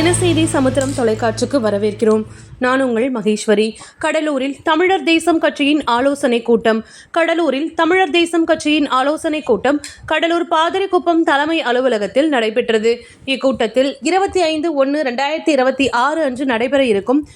தினசெய்தி சமுத்திரம் தொலைக்காட்சிக்கு வரவேற்கிறோம். நான் உங்கள் மகேஸ்வரி. கடலூரில் தமிழர் தேசம் கட்சியின் ஆலோசனை கூட்டம். கடலூரில் தமிழர் தேசம் கட்சியின் ஆலோசனை கூட்டம் கடலூர் பாதிரிக்குப்பம் தலைமை அலுவலகத்தில் நடைபெற்றது. இக்கூட்டத்தில் இருபத்தி ஐந்து ஒன்று ரெண்டாயிரத்தி இருபத்தி ஆறு அன்று நடைபெற இருக்கும்.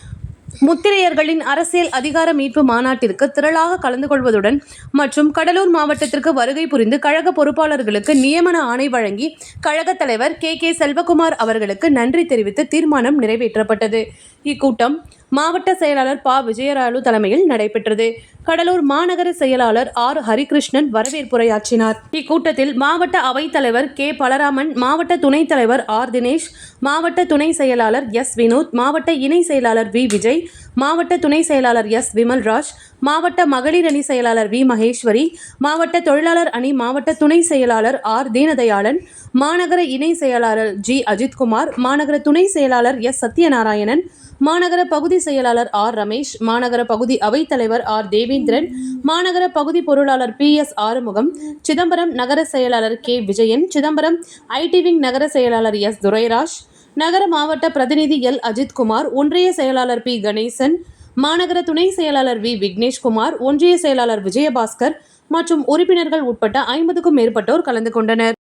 முத்திரையர்களின் அரசியல் அதிகார மீட்பு மாநாட்டிற்கு திரளாக கலந்து கொள்வதுடன் மற்றும் கடலூர் மாவட்டத்திற்கு வருகை புரிந்து கழக பொறுப்பாளர்களுக்கு நியமன ஆணை வழங்கி கழகத் தலைவர் கே. கே. செல்வகுமார் அவர்களுக்கு நன்றி தெரிவித்து தீர்மானம் நிறைவேற்றப்பட்டது. இக்கூட்டம் மாவட்ட செயலாளர் பா. விஜயராலு தலைமையில் நடைபெற்றது. கடலூர் மாநகர செயலாளர் ஆர். ஹரிகிருஷ்ணன் வரவேற்புரையாற்றினார். இக்கூட்டத்தில் மாவட்ட அவைத்தலைவர் கே. பலராமன் மாவட்ட துணைத் தலைவர் ஆர். தினேஷ் மாவட்ட துணை செயலாளர் எஸ். வினோத் மாவட்ட இணை செயலாளர் வி. விஜய் மாவட்ட துணை செயலாளர் எஸ் விமல்ராஜ் மாவட்ட மகளிர் அணி செயலாளர் வி மகேஸ்வரி மாவட்ட தொழிலாளர் அணி மாவட்ட துணை செயலாளர் ஆர் தீனதயாளன் மாநகர இணை செயலாளர் ஜி அஜித்குமார் மாநகர துணை செயலாளர் எஸ் சத்யநாராயணன் மாநகர பகுதி செயலாளர் ஆர் ரமேஷ் மாநகர பகுதி அவைத்தலைவர் ஆர் தேவேந்திரன் மாநகர பகுதி பொருளாளர் பி எஸ் ஆறுமுகம் சிதம்பரம் நகர செயலாளர் K Vijayan Chidambaram IT wing நகர செயலாளர் எஸ் துரைராஜ் நகர மாவட்ட பிரதிநிதி எல். அஜித்குமார் ஒன்றிய செயலாளர் பி. கணேசன் மாநகர துணை செயலாளர் வி. விக்னேஷ்குமார் ஒன்றிய செயலாளர் விஜயபாஸ்கர் மற்றும் உறுப்பினர்கள் உட்பட்ட ஐம்பதுக்கும் மேற்பட்டோர் கலந்து கொண்டனர்.